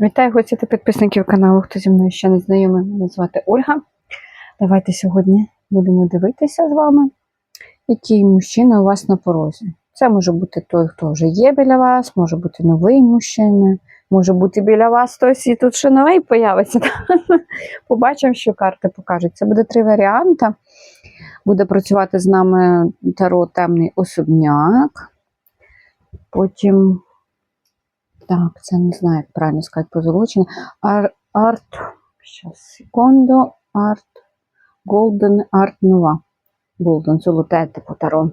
Вітаю гості та підписників каналу, хто зі мною ще не знайомий. Мене звати Ольга. Давайте сьогодні будемо дивитися з вами, який мужчина у вас на порозі. Це може бути той, хто вже є біля вас, може бути новий мужчина, може бути біля вас хтось і тут ще новий появиться. Побачимо, що карти покажуть. Це буде три варіанти. Буде працювати з нами таро темний особняк. Потім так, це не знаю, як правильно сказати позолочене. Ар, арт. Щас, секунду. Арт. Голден арт нова. Голден, золоте типу таро.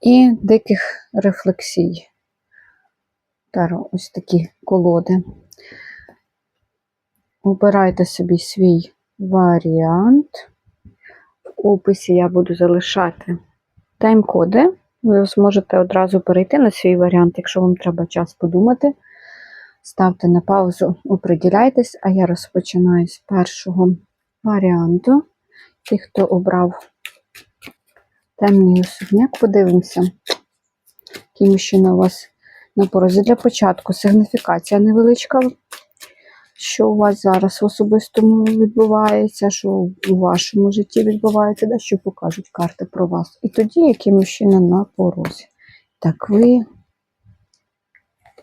І диких рефлексій. Таро, ось такі колоди. Обирайте собі свій варіант. В описі я буду залишати тайм-коди. Ви зможете одразу перейти на свій варіант, якщо вам треба час подумати. Ставте на паузу, оприділяйтесь, а я розпочинаю з першого варіанту. Ті, хто обрав темний особняк, подивимося, який мужчина у вас на порозі. Для початку сигніфікація невеличка, що у вас зараз в особистому відбувається, що у вашому житті відбувається, да, що покажуть карти про вас. І тоді, який мужчина на порозі. Так, ви.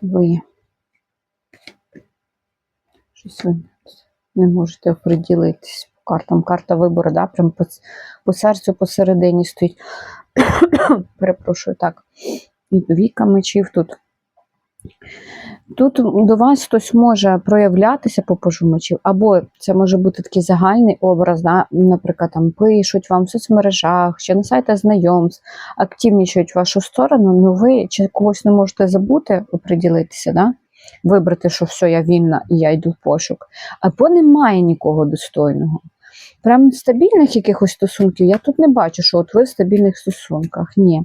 Ви. Щось ви не можете оприділитись по картам. Карта вибору, да, прям по, по серцю посередині стоїть. Перепрошую, так. І двійка мечів тут. Тут до вас хтось може проявлятися по пажу мечів, або це може бути такий загальний образ, да? наприклад, там пишуть вам в соцмережах, чи на сайтах знайомств, активнічують вашу сторону, ну ви чи когось не можете забути, оприділитися, да? вибрати, що все, я вільна і я йду в пошук, або немає нікого достойного. Прям стабільних якихось стосунків я тут не бачу, що от ви в стабільних стосунках. Ні.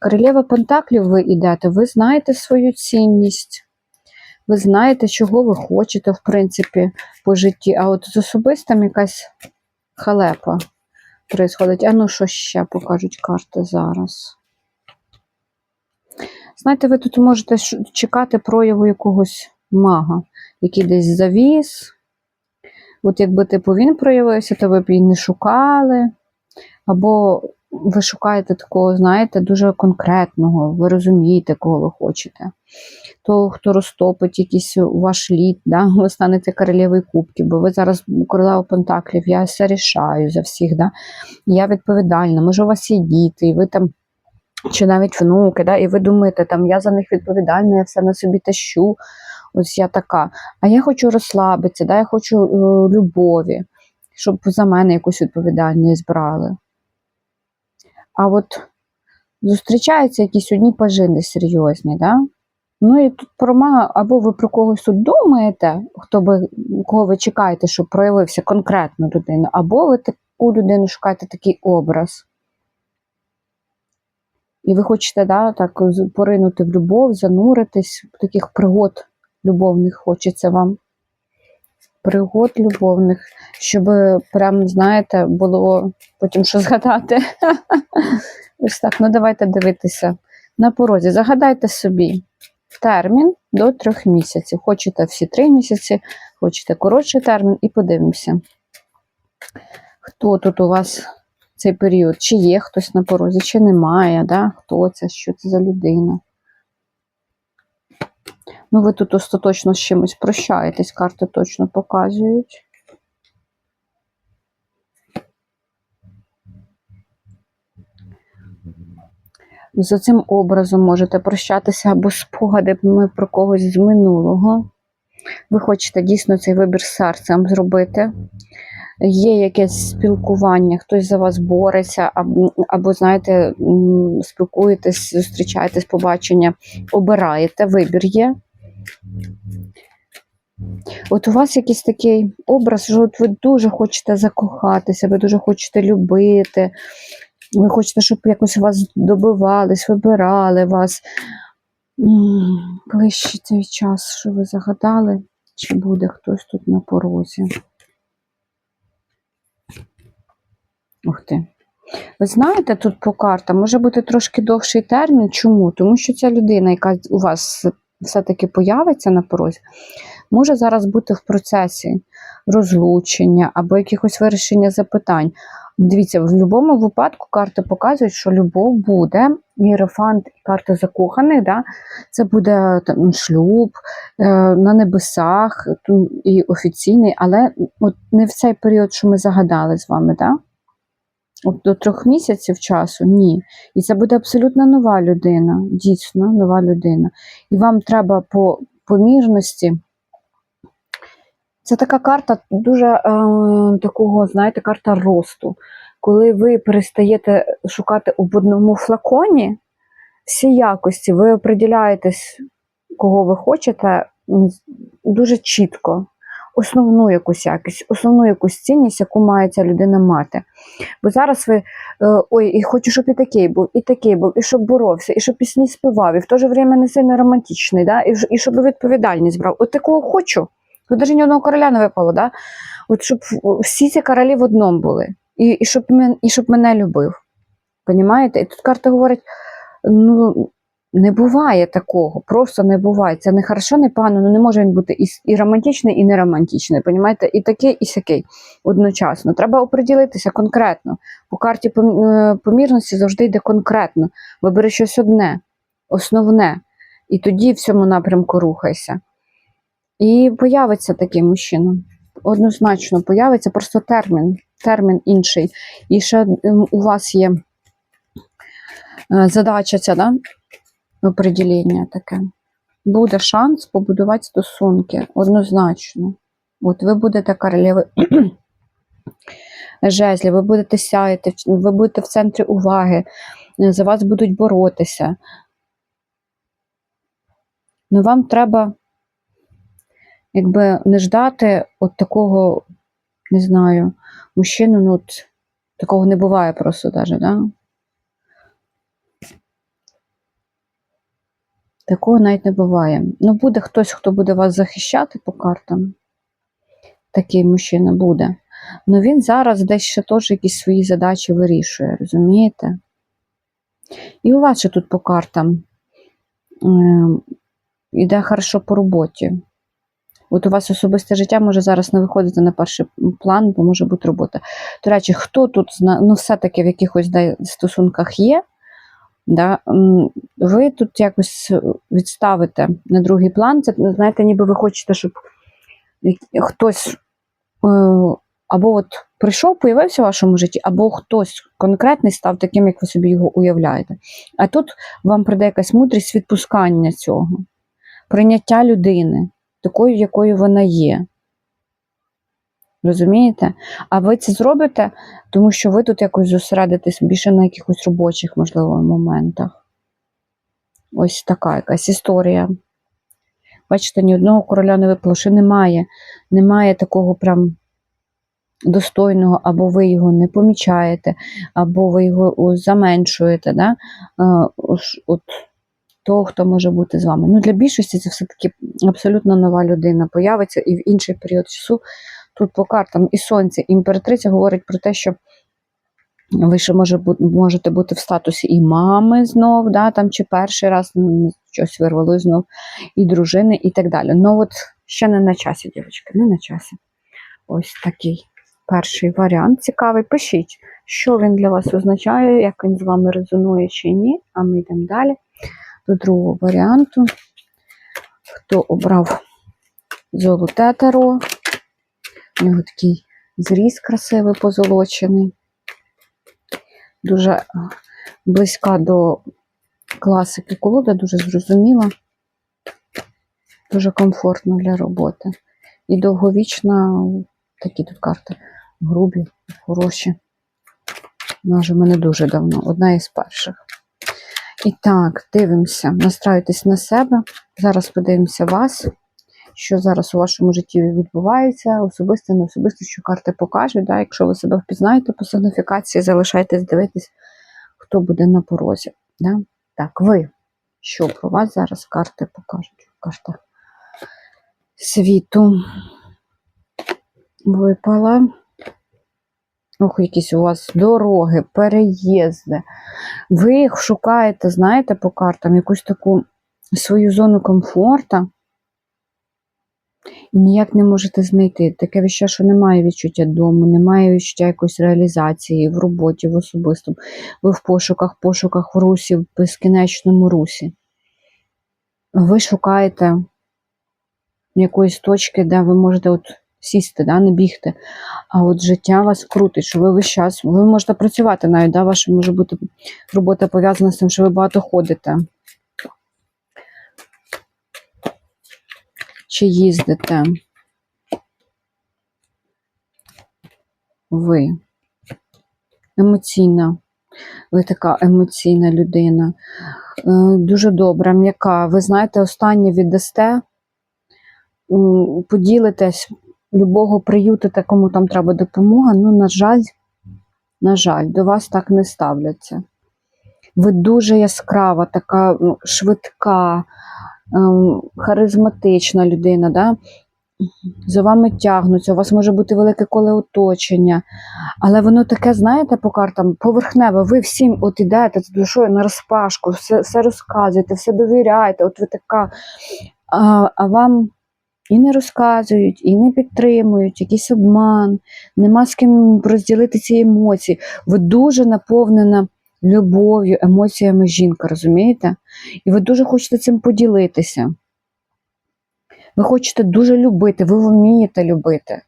Королева Пентаклів ви йдете, ви знаєте свою цінність, ви знаєте, чого ви хочете, в принципі, по житті. А от з особистим якась халепа происходить. А ну, що ще покажуть карти зараз? Знаєте, ви тут можете чекати прояву якогось мага, який десь завіс. От якби типу він проявився, то ви б її не шукали. Або ви шукаєте такого, знаєте, дуже конкретного, ви розумієте, кого ви хочете. То, хто розтопить якийсь ваш лід, да? ви станете королевою кубків, бо ви зараз королева Пентаклів, я все рішаю за всіх. Да? Я відповідальна, може, у вас є діти, і ви там. Чи навіть внуки, да, і ви думаєте, там я за них відповідальна, я все на собі тащу, ось я така. А я хочу розслабитися, да, я хочу е, любові, щоб за мене якусь відповідальність брали. А от зустрічаються якісь одні пажини серйозні, да? Ну і тут про мага, або ви про когось тут думаєте, хто би, кого ви чекаєте, щоб проявився конкретно людина, або ви таку людину шукаєте такий образ. І ви хочете да, так, поринути в любов, зануритись, таких пригод любовних хочеться вам. Пригод любовних, щоб прям, знаєте, було потім що згадати. Ось так, ну давайте дивитися. На порозі. Загадайте собі термін до трьох місяців. Хочете всі три місяці, хочете коротший термін, і подивимося, хто тут у вас цей період, чи є хтось на порозі, чи немає, да? хто це, що це за людина. Ну, ви тут остаточно з чимось прощаєтесь, карти точно показують. За цим образом можете прощатися або спогадами про когось з минулого. Ви хочете дійсно цей вибір серцем зробити. Є якесь спілкування, хтось за вас бореться, або, або знаєте, спілкуєтесь, зустрічаєтесь, побачення, обираєте, вибір є. От у вас якийсь такий образ, що от ви дуже хочете закохатися, ви дуже хочете любити, ви хочете, щоб якось вас добивались, вибирали вас. Ближче цей час, що ви загадали, чи буде хтось тут на порозі. Ух ти. Ви знаєте, тут по картам може бути трошки довший термін. Чому? Тому що ця людина, яка у вас все-таки появиться на порозі, може зараз бути в процесі розлучення або якихось вирішення запитань. Дивіться, в будь-якому випадку карти показують, що любов буде, іерофант і карта закоханих, да, це буде там, шлюб е, на небесах і офіційний, але от не в цей період, що ми загадали з вами, да? До трьох місяців часу ні. І це буде абсолютно нова людина, дійсно нова людина. І вам треба по помірності. Це така карта дуже е, такого, знаєте, карта росту. Коли ви перестаєте шукати в одному флаконі всі якості, ви оприділяєтесь, кого ви хочете, дуже чітко. Основну якусь якість, основну якусь цінність, яку має ця людина мати. Бо зараз ви е, ой, і хочу, щоб і такий був, і такий був, і щоб боровся, і щоб пісні співав, і в то же время не сильно романтичний, да? і, і щоб відповідальність брав. От такого хочу. Тут навіть ні одного короля не випало, да? От щоб всі ці королі в одному були, і, і, щоб, і щоб мене любив. Понімаєте? І тут карта говорить: ну, не буває такого, просто не буває. Це не хорошо, не погано, ну не може він бути і, і романтичний, і не романтичний. Понімаєте? І такий, і сякий одночасно. Треба оприділитися конкретно. По карті е, помірності завжди йде конкретно. Вибери щось одне, основне, і тоді в цьому напрямку рухайся. І появиться такий мужчина. Однозначно появиться, просто термін, термін інший. І ще ем, у вас є е, задача ця, да? Оприділення таке. Буде шанс побудувати стосунки однозначно. От ви будете королеви жезлі, ви будете сяяти, ви будете в центрі уваги, за вас будуть боротися. Ну, вам треба якби не ждати от такого, не знаю, мужчину, ну от такого не буває просто даже, да? Такого навіть не буває. Ну, буде хтось, хто буде вас захищати по картам. Такий мужчина буде. Ну він зараз десь ще теж якісь свої задачі вирішує, розумієте? І у вас ще тут по картам е, іде хорошо по роботі. От у вас особисте життя може зараз не виходити на перший план, бо може бути робота. До речі, хто тут ну, все-таки в якихось стосунках є, да, ви тут якось відставите на другий план. Це, знаєте, ніби ви хочете, щоб хтось е, або от прийшов, появився в вашому житті, або хтось конкретний став таким, як ви собі його уявляєте. А тут вам прийде якась мудрість відпускання цього, прийняття людини, такою, якою вона є. Розумієте? А ви це зробите, тому що ви тут якось зосередитесь більше на якихось робочих, можливо, моментах. Ось така якась історія. Бачите, ні одного короля не випало, немає. Немає такого прям достойного, або ви його не помічаєте, або ви його заменшуєте. Да? От того, хто може бути з вами. Ну, для більшості це все-таки абсолютно нова людина. Появиться і в інший період часу. Тут по картам і сонце, імператриця говорить про те, що ви ще може, можете бути в статусі і мами знов, да, там, чи перший раз ну, щось вирвало знов, і дружини, і так далі. Ну от ще не на часі, дівчатки, не на часі. Ось такий перший варіант цікавий. Пишіть, що він для вас означає, як він з вами резонує чи ні. А ми йдемо далі до другого варіанту. Хто обрав золоте таро? У нього такий зріз красивий позолочений. Дуже близька до класики колода, дуже зрозуміла, дуже комфортно для роботи. І довговічна, такі тут карти грубі, хороші. Вже мене дуже давно, одна із перших. І так, дивимося, настраюйтесь на себе. Зараз подивимося вас, що зараз у вашому житті відбувається, особисто, не особисто, що карти покажуть. Да? Якщо ви себе впізнаєте по сигніфікації, залишайтесь дивитись, хто буде на порозі. Да? Так, ви. Що про вас зараз карти покажуть? в картах світу випала. Ох, якісь у вас дороги, переїзди. Ви їх шукаєте, знаєте, по картам якусь таку свою зону комфорту і ніяк не можете знайти. Таке відчуття, що немає відчуття дому, немає відчуття якоїсь реалізації в роботі, в особистому. Ви в пошуках, пошуках в русі, в безкінечному русі. Ви шукаєте якоїсь точки, де ви можете от сісти, да, не бігти. А от життя вас крутить, що ви весь час, ви можете працювати навіть, да, ваша може бути робота пов'язана з тим, що ви багато ходите. Чи їздите? Ви емоційна. Ви така емоційна людина. Е, Дуже добра, м'яка. Ви знаєте, останнє віддасте, поділитесь, любого приютите, кому там треба допомога. Ну, на жаль, на жаль, до вас так не ставляться. Ви дуже яскрава, така ну, швидка, харизматична людина, да? за вами тягнуться, у вас може бути велике коле оточення, але воно таке, знаєте, по картам поверхневе. Ви всім от ідете з душою на розпашку, все, все розказуєте, все довіряєте. От ви така, а, а вам і не розказують, і не підтримують, якийсь обман, нема з ким розділити ці емоції. Ви дуже наповнена любов'ю, емоціями жінка, розумієте? І ви дуже хочете цим поділитися. Ви хочете дуже любити, ви вмієте любити.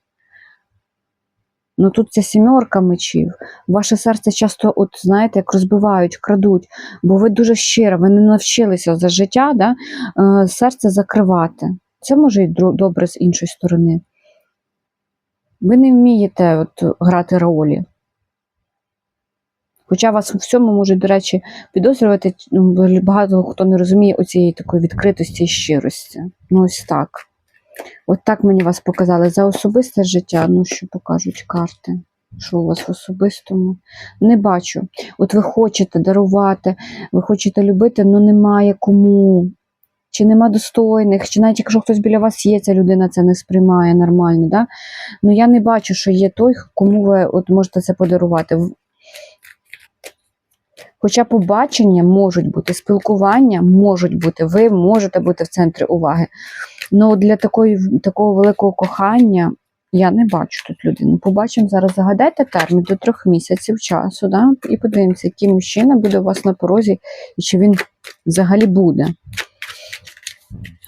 Ну тут ця сімерка мечів. Ваше серце часто, от знаєте, як розбивають, крадуть, бо ви дуже щира, ви не навчилися за життя да, е, серце закривати. Це може і добре з іншої сторони. Ви не вмієте от, грати ролі. Хоча вас у всьому можуть, до речі, підозрювати, ну, багато хто не розуміє оцієї такої відкритості і щирості. Ну, ось так. От так мені вас показали. За особисте життя, ну що покажуть карти. Що у вас в особистому? Не бачу. От ви хочете дарувати, ви хочете любити, але немає кому. Чи нема достойних, чи навіть якщо хтось біля вас є, ця людина це не сприймає нормально. Да? Ну я не бачу, що є той, кому ви от можете це подарувати. Хоча побачення можуть бути, спілкування можуть бути, ви можете бути в центрі уваги. Ну для такої, такого великого кохання я не бачу тут людину. Побачимо зараз, загадайте термін до трьох місяців часу, да? і подивимося, який мужчина буде у вас на порозі, і чи він взагалі буде.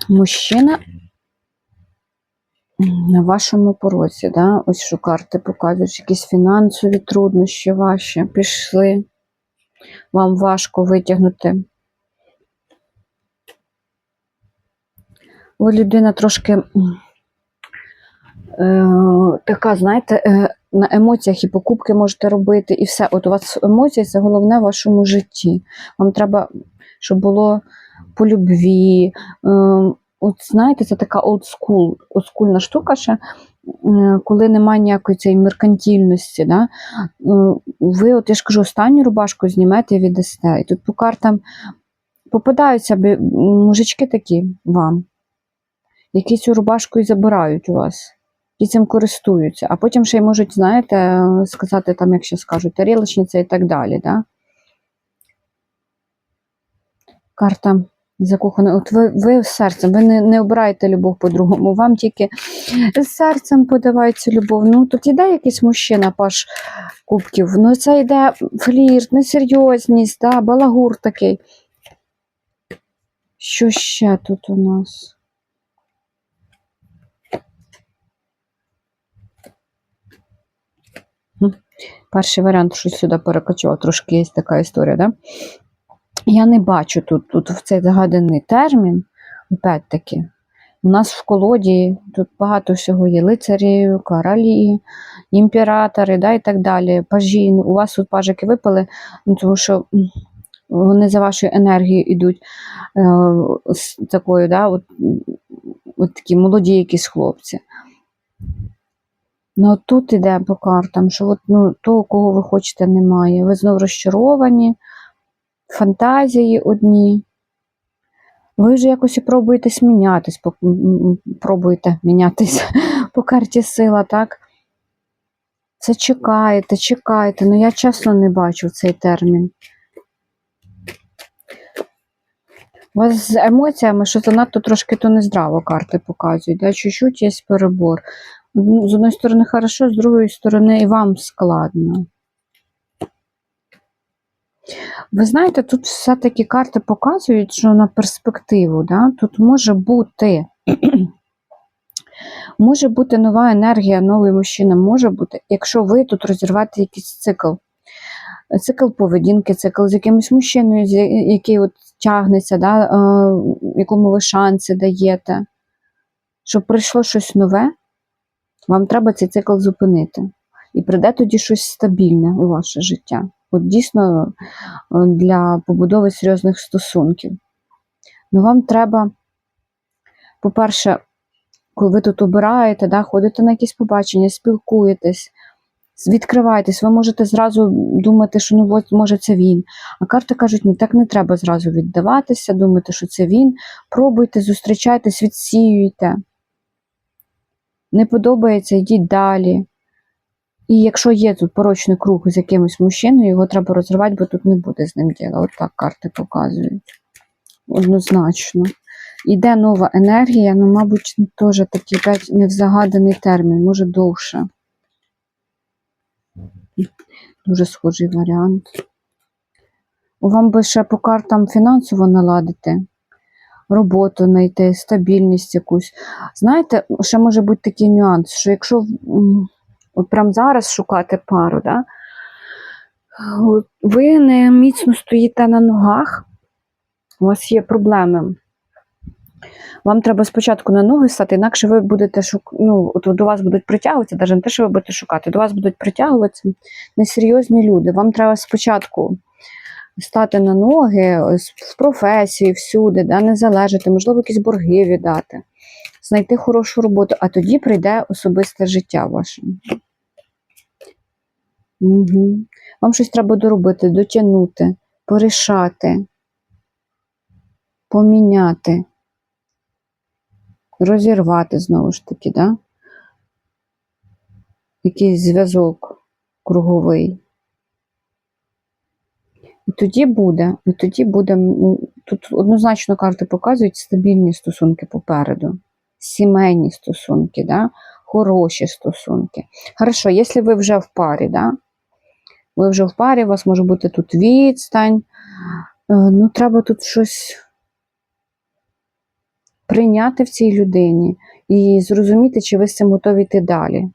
Мужчина на вашому порозі, да? ось що карти показують, якісь фінансові труднощі ваші пішли. Вам важко витягнути. Ви людина трошки е, така, знаєте, е, на емоціях і покупки можете робити, і все. От у вас емоції це головне в вашому житті. Вам треба, щоб було по любві. Е, от знаєте, це така олдскул, олдскульна штука ще, коли немає ніякої цієї меркантильності. Да? Е, ви, от я ж кажу, останню рубашку знімете і віддасте. І тут по картам попадаються мужички такі вам які цю рубашку і забирають у вас, і цим користуються. А потім ще й можуть, знаєте, сказати, там, як ще скажуть, тарілочниця і так далі. Да? Карта закохана. От ви, ви серцем, ви не, не обираєте любов по-другому, вам тільки з серцем подавається любов. Ну, тут іде якийсь мужчина, паш кубків. Ну, це йде флірт, несерйозність, да, балагур такий. Що ще тут у нас? Перший варіант щось сюди перекочував, трошки є така історія, да? Я не бачу тут, тут в цей загаданий термін, опять-таки, у нас в колоді тут багато всього є лицарі, королі, імператори, да, і так далі. Пажі. Ну, У вас тут пажики випали, ну, тому що вони за вашою енергією йдуть е, з такою, да, от, от такі молоді якісь хлопці. Ну, тут іде по картам, що от, ну, того, кого ви хочете, немає. Ви знову розчаровані, фантазії одні. Ви вже якось і пробуєте мінятись, пробуєте мінятись по карті сила, так? Це чекаєте, чекаєте. Ну я чесно не бачу цей термін. У вас з емоціями, що занадто трошки то нездраво карти показують. Да? Чуть-чуть є перебор. З одної сторони хорошо, з другої сторони і вам складно. Ви знаєте, тут все-таки карти показують, що на перспективу, да? тут може бути. Може бути нова енергія, новий мужчина може бути, якщо ви тут розірвете якийсь цикл. Цикл поведінки, цикл з якимось мужчиною, який от тягнеться, да, якому ви шанси даєте. Щоб прийшло щось нове, вам треба цей цикл зупинити. І прийде тоді щось стабільне у ваше життя. От дійсно е, для побудови серйозних стосунків. Ну, вам треба, по-перше, коли ви тут обираєте, да, ходите на якісь побачення, спілкуєтесь, відкриваєтесь, ви можете зразу думати, що ну от може це він. А карти кажуть, ні, так не треба зразу віддаватися, думати, що це він. Пробуйте, зустрічайтесь, відсіюйте. Не подобається, йдіть далі. І якщо є тут порочний круг з якимось мужчиною, його треба розривати, бо тут не буде з ним діла. От так карти показують. Однозначно. Іде нова енергія, ну, мабуть, теж такий невзагаданий термін, може довше. Дуже схожий варіант. Вам би ще по картам фінансово наладити, роботу знайти, стабільність якусь. Знаєте, ще може бути такий нюанс, що якщо от прямо зараз шукати пару, да, ви не міцно стоїте на ногах, у вас є проблеми. Вам треба спочатку на ноги стати, інакше ви будете шук... ну, от до вас будуть притягуватися, навіть не те, що ви будете шукати, до вас будуть притягуватися несерйозні люди. Вам треба спочатку стати на ноги в професії, всюди, да, не залежати, можливо, якісь борги віддати, знайти хорошу роботу, а тоді прийде особисте життя ваше. Угу. Вам щось треба доробити, дотягнути, порішати, поміняти розірвати знову ж таки, да? якийсь зв'язок круговий. І тоді буде, і тоді буде, тут однозначно карти показують стабільні стосунки попереду, сімейні стосунки, да? хороші стосунки. Хорошо, якщо ви вже в парі, да? Ви вже в парі, у вас може бути тут відстань, е, ну треба тут щось прийняти в цій людині і зрозуміти, чи ви з цим готові йти далі.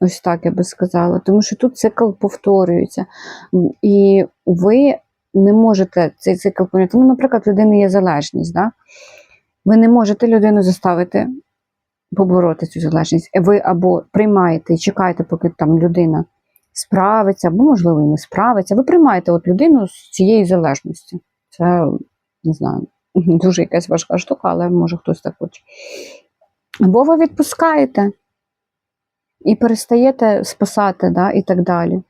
Ось так я би сказала. Тому що тут цикл повторюється. І ви не можете цей цикл поняти. Ну, наприклад, в людини є залежність. Да? Ви не можете людину заставити побороти цю залежність. Ви або приймаєте і чекаєте, поки там людина справиться, або, можливо, і не справиться. Ви приймаєте от людину з цієї залежності. Це не знаю, дуже якась важка штука, але може хтось так хоче. Або ви відпускаєте і перестаєте спасати, да, і так далі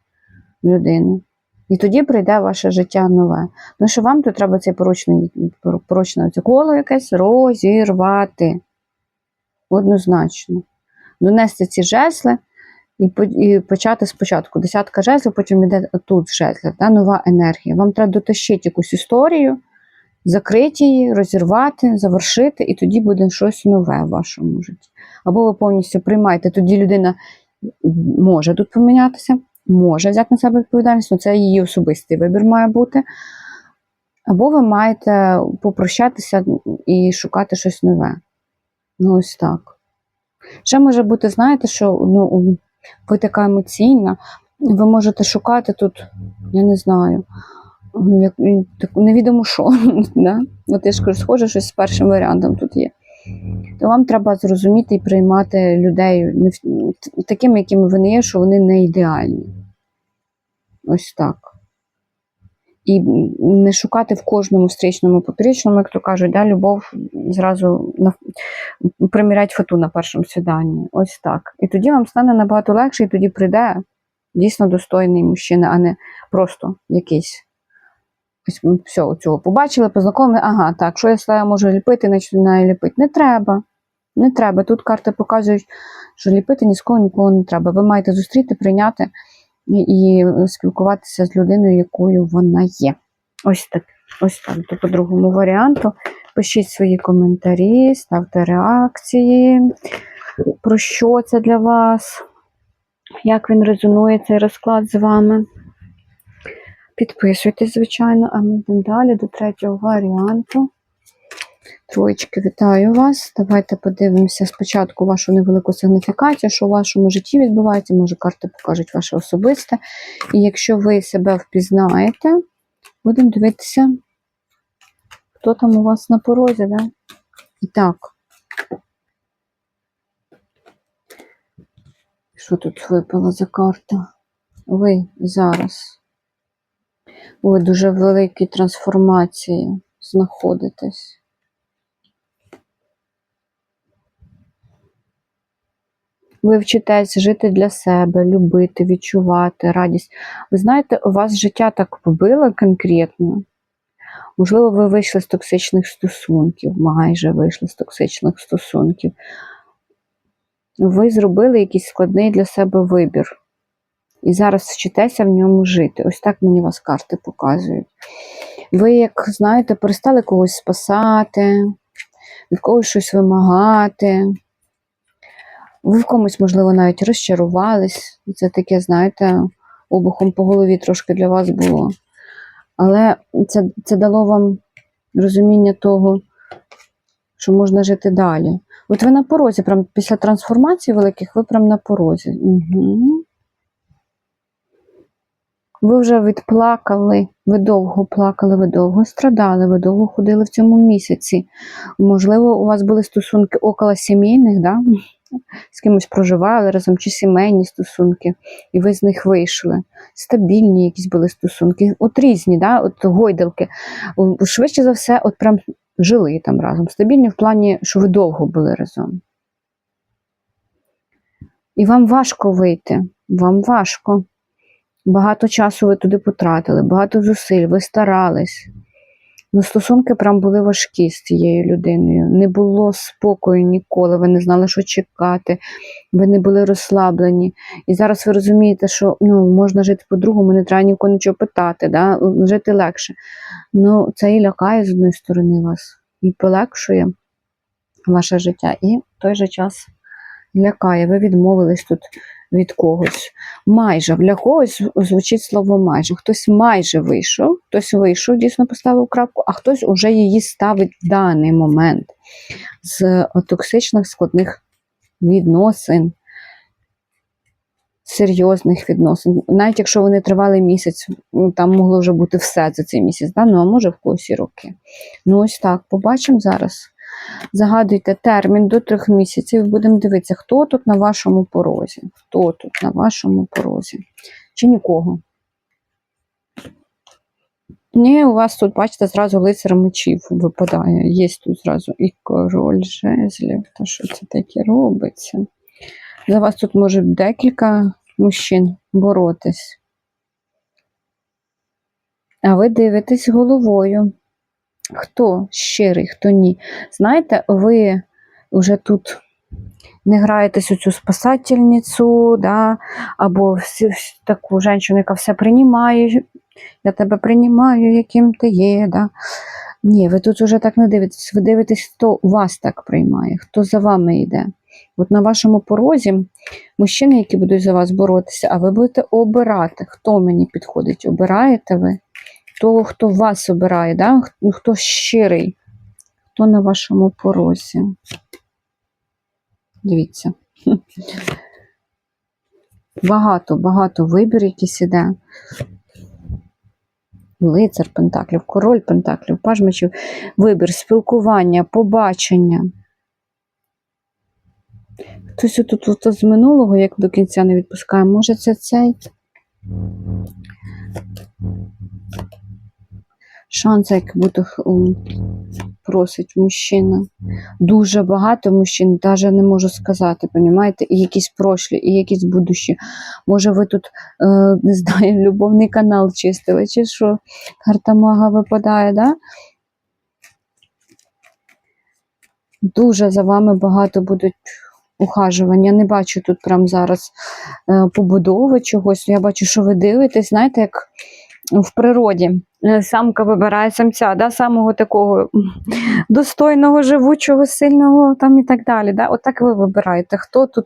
людину. І тоді прийде ваше життя нове. Ну що вам тут треба цей порочне коло якесь розірвати. Однозначно. Донести ці жезли і, по- і почати спочатку. Десятка жезлів, потім йде тут жезли, да, нова енергія. Вам треба дотащити якусь історію, закрити її, розірвати, завершити, і тоді буде щось нове в вашому житті. Або ви повністю приймаєте, тоді людина може тут помінятися, може взяти на себе відповідальність, але це її особистий вибір має бути. Або ви маєте попрощатися і шукати щось нове. Ну, ось так. Ще може бути, знаєте, що ну, ви така емоційна, ви можете шукати тут, я не знаю, ну, як, невідомо що. да? От я ж кажу, схоже, щось з першим варіантом тут є. То вам треба зрозуміти і приймати людей такими, якими вони є, що вони не ідеальні. Ось так. І не шукати в кожному встрічному поперечному, як то кажуть, да, любов зразу на, примірять фату на першому свіданні. Ось так. І тоді вам стане набагато легше, і тоді прийде дійсно достойний мужчина, а не просто якийсь. Все, цього побачили, познайомили, ага, так, що я стала можу ліпити, значить вона і ліпить. Не треба. Не треба. Тут карти показують, що ліпити ні з кого нікого не треба. Ви маєте зустріти, прийняти і, спілкуватися з людиною, якою вона є. Ось так. Ось так, то по другому варіанту. Пишіть свої коментарі, ставте реакції, про що це для вас, як він резонує цей розклад з вами. Підписуйтесь, звичайно, а ми йдемо далі до третього варіанту. Троєчки, вітаю вас. Давайте подивимося спочатку вашу невелику сигніфікацію, що у вашому житті відбувається. Може, карти покажуть ваше особисте. І якщо ви себе впізнаєте, будемо дивитися, хто там у вас на порозі, да? І так. Що тут випала за карта? Ви зараз. Ви дуже великій трансформації знаходитесь. Ви вчитесь жити для себе, любити, відчувати радість. Ви знаєте, у вас життя так побило конкретно. Можливо, ви вийшли з токсичних стосунків, майже вийшли з токсичних стосунків. Ви зробили якийсь складний для себе вибір. І зараз вчитеся в ньому жити. Ось так мені вас карти показують. Ви, як знаєте, перестали когось спасати, від когось щось вимагати. Ви в комусь, можливо, навіть розчарувались. Це таке, знаєте, обухом по голові трошки для вас було. Але це, це дало вам розуміння того, що можна жити далі. От ви на порозі, прям після трансформації великих, ви прям на порозі. Угу. Ви вже відплакали, ви довго плакали, ви довго страдали, ви довго ходили в цьому місяці. Можливо, у вас були стосунки около сімейних, да? З кимось проживали разом чи сімейні стосунки, і ви з них вийшли. Стабільні якісь були стосунки, от різні, да? от гойдалки. Швидше за все, от прям жили там разом. Стабільні в плані, що ви довго були разом. І вам важко вийти, вам важко. Багато часу ви туди потратили, багато зусиль, ви старались. Ну, стосунки прям були важкі з цією людиною. Не було спокою ніколи, ви не знали, що чекати, ви не були розслаблені. І зараз ви розумієте, що ну, можна жити по-другому, не треба ні в кого нічого питати, да? жити легше. Ну, це і лякає з одної сторони вас, і полегшує ваше життя, і в той же час лякає. Ви відмовились тут від когось. Майже для когось звучить слово майже. Хтось майже вийшов, хтось вийшов, дійсно поставив крапку, а хтось уже її ставить в даний момент з е, токсичних складних відносин, серйозних відносин. Навіть якщо вони тривали місяць, ну, там могло вже бути все за цей місяць, да? ну а може в когось і роки. Ну ось так, побачимо зараз. Загадуйте термін до трьох місяців. Будемо дивитися, хто тут на вашому порозі. Хто тут на вашому порозі? Чи нікого? Ні, у вас тут, бачите, зразу лицар мечів випадає. Є тут зразу і король жезлів. Та що це таке робиться? За вас тут може декілька мужчин боротись. А ви дивитесь головою хто щирий, хто ні. Знаєте, ви вже тут не граєтесь у цю спасательницю, да? або всі- таку жінку, яка все приймає, я тебе приймаю, яким ти є. Да? Ні, ви тут вже так не дивитесь, ви дивитесь, хто вас так приймає, хто за вами йде. От на вашому порозі мужчини, які будуть за вас боротися, а ви будете обирати, хто мені підходить. Обираєте ви того, хто вас обирає, да? Хто щирий, хто на вашому порозі. Дивіться. Багато, багато вибір якийсь іде. Лицар Пентаклів, король Пентаклів, пажмачів, вибір, спілкування, побачення. Хтось тут от з минулого, як до кінця не відпускає, може це цей шанс, як будто просить мужчина. Дуже багато мужчин, навіть не можу сказати, понімаєте? І якісь прошлі, і якісь будущі. Може, ви тут, е, не знаю, любовний канал чистили, чи що карта мага випадає, да? Дуже за вами багато будуть ухажувань. Я не бачу тут прям зараз е, побудови чогось. Я бачу, що ви дивитесь, знаєте, як в природі. е, самка вибирає самця, да, самого такого достойного, живучого, сильного там і так далі. Да? Отак ви вибираєте, хто тут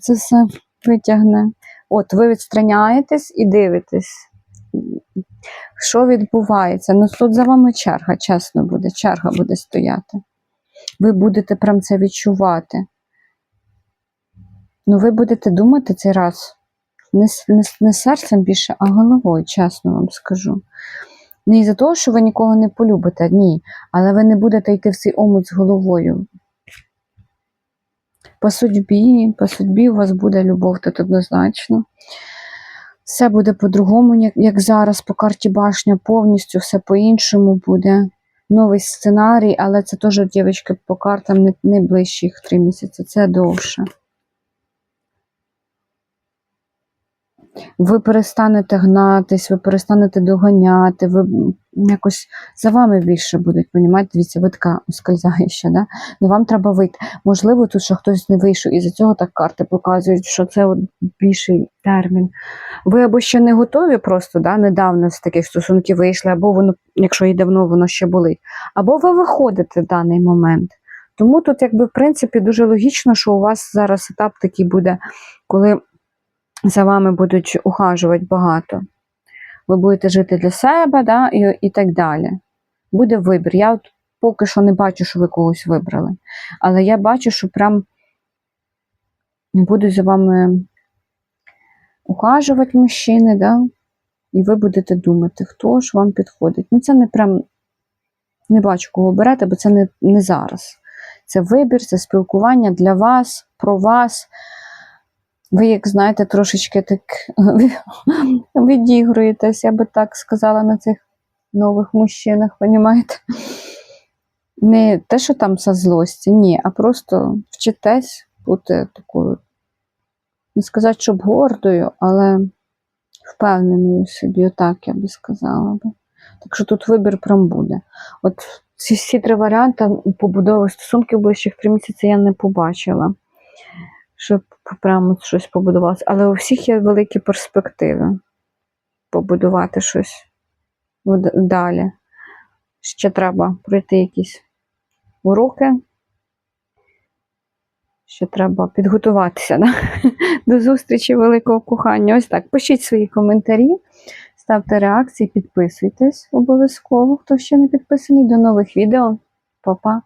це все витягне. От, ви відстраняєтесь і дивитесь, що відбувається. Ну, тут за вами черга, чесно буде, черга буде стояти. Ви будете прям це відчувати. Ну, ви будете думати цей раз не, не, не серцем більше, а головою, чесно вам скажу. Не із-за того, що ви нікого не полюбите, ні. Але ви не будете йти в цей омут з головою. По судьбі, по судьбі у вас буде любов тут однозначно. Все буде по-другому, як, зараз, по карті башня, повністю все по-іншому буде. Новий сценарій, але це теж, дівчатки, по картам не, не ближчих три місяці, це довше. Ви перестанете гнатись, ви перестанете доганяти, ви якось за вами більше будуть, понімаєте? Дивіться, ви така скользаюча, да? ну вам треба вийти. Можливо, тут ще хтось не вийшов, і за цього так карти показують, що це от більший термін. Ви або ще не готові просто, да? недавно з таких стосунків вийшли, або воно, якщо і давно воно ще болить, або ви виходите в даний момент. Тому тут, якби, в принципі, дуже логічно, що у вас зараз етап такий буде, коли за вами будуть ухажувати багато. Ви будете жити для себе, да, і, і так далі. Буде вибір. Я от поки що не бачу, що ви когось вибрали. Але я бачу, що прям будуть за вами ухажувати мужчини, да, і ви будете думати, хто ж вам підходить. Ну, це не прям не бачу, кого берете, бо це не, не зараз. Це вибір, це спілкування для вас, про вас. Ви, як знаєте, трошечки так відігруєтесь, я би так сказала, на цих нових мужчинах, понімаєте? Не те, що там со злості, ні, а просто вчитесь бути такою, не сказати, щоб гордою, але впевненою собі, отак я би сказала би. Так що тут вибір прям буде. От ці всі три варіанти побудови стосунків ближчих три місяці я не побачила щоб прямо щось побудувалося. Але у всіх є великі перспективи побудувати щось далі. Ще треба пройти якісь уроки. Ще треба підготуватися да? до зустрічі великого кохання. Ось так. Пишіть свої коментарі, ставте реакції, підписуйтесь обов'язково, хто ще не підписаний. До нових відео. Па-па!